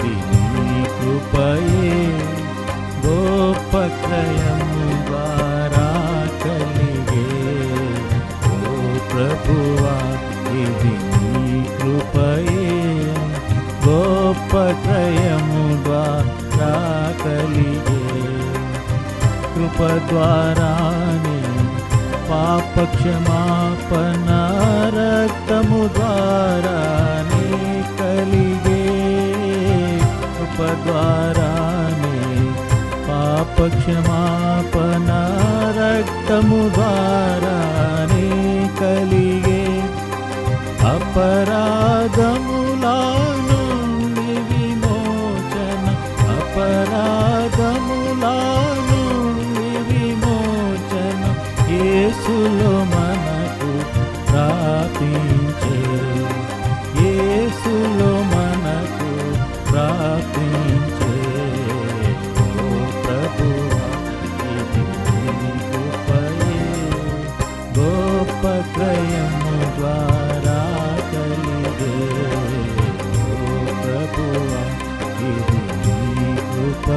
ी ఓ ప్రభువా द्वारा कलिये गो प्रभुवा कृपये కృప ద్వారానే कलि రక్తము ద్వారానే పాపక్షమాపణ రక్తము ద్వారానే కలిగే అపరాధములా నుండి విమోచన అపరాధములా నుండి విమోచన యేసులో మనకు ప్రాపించే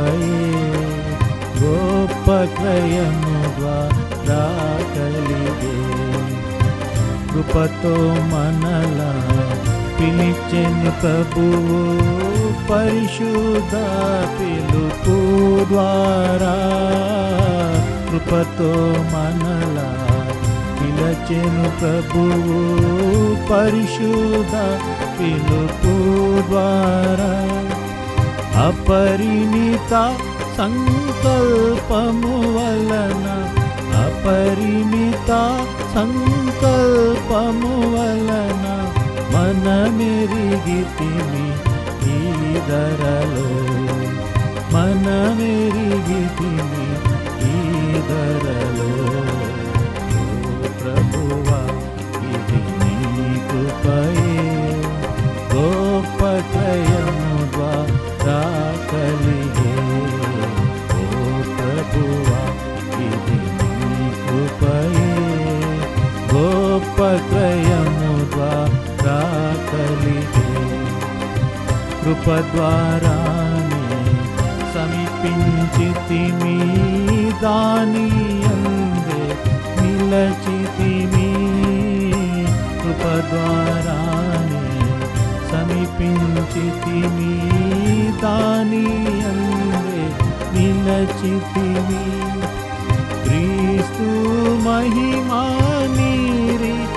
కృపయే గొప్ప క్రయము ద్వారా కృపతో మనలా పిలిచెను ప్రభువు పరిశుద్ధ పిలుపు ద్వారా కృపతో మనలా పిలచెను ప్రభువు పరిశుద్ధ పిలుపు ద్వారా. అపరిమిత సంకల్పము వలన అపరిమిత సంకల్పము వలన మనమెరిగితిని ఈ ధరలో. మనమెరిగితిని ఈ కృప ద్వారానే సమీపించితిమి దాని అందే నిలచితిమి కృప ద్వారానే సమీపించితిమి దాని అందే నిలచితిమి. క్రీస్తు మహిమా నిరీక్షణకై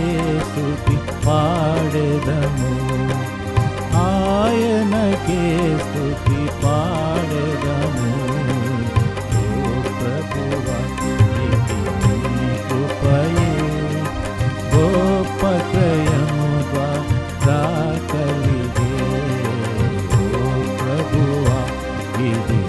యేసుకి పాడెదము ఆయనకే స్థుతి పాడెదము ఓ ప్రభువా ఇది నీ కృపయే గోప క్రయముగా దాకలిగే ఓ ప్రభువా ఇది